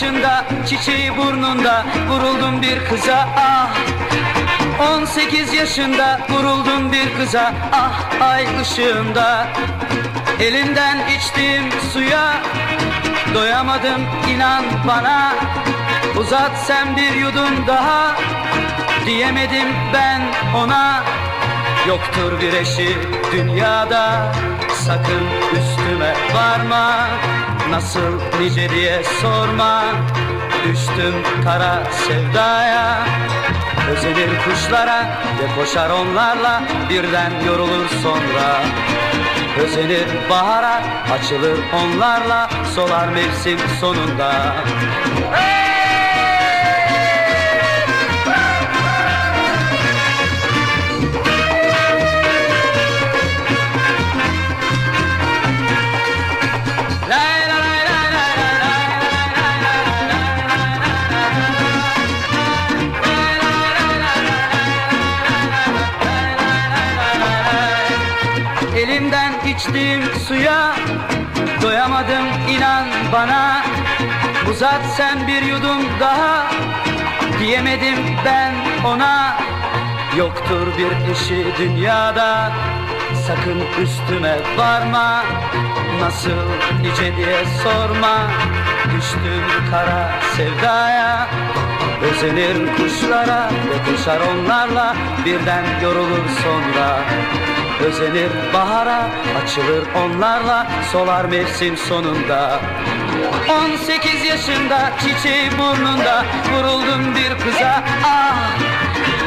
yaşında çiçeği burnunda vuruldum bir kıza ah. 18 yaşında vuruldum bir kıza ah ay ışığında Elinden içtiğim suya doyamadım inan bana. Uzat sen bir yudum daha diyemedim ben ona. Yoktur bir eşi dünyada sakın üstüme varma Nasıl nice diye sorma. Düştüm kara sevdaya. Özenir kuşlara ve koşar onlarla. Birden yorulur sonra. Özenir bahara açılır onlarla. Solar mevsim sonunda içtiğim suya doyamadım inan bana. Uzat sen bir yudum daha diyemedim ben ona. Yoktur bir eşi dünyada sakın üstüme varma. Nasıl nice diye sorma Düştüm kara sevdaya. Özenir kuşlara ve koşar onlarla Birden yorulur sonra Özenir bahara açılır onlarla Solar mevsim sonunda. 18 yaşında çiçeği burnunda Vuruldum bir kıza ah.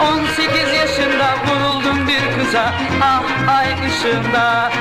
18 yaşında vuruldum bir kıza Ah ay ışığında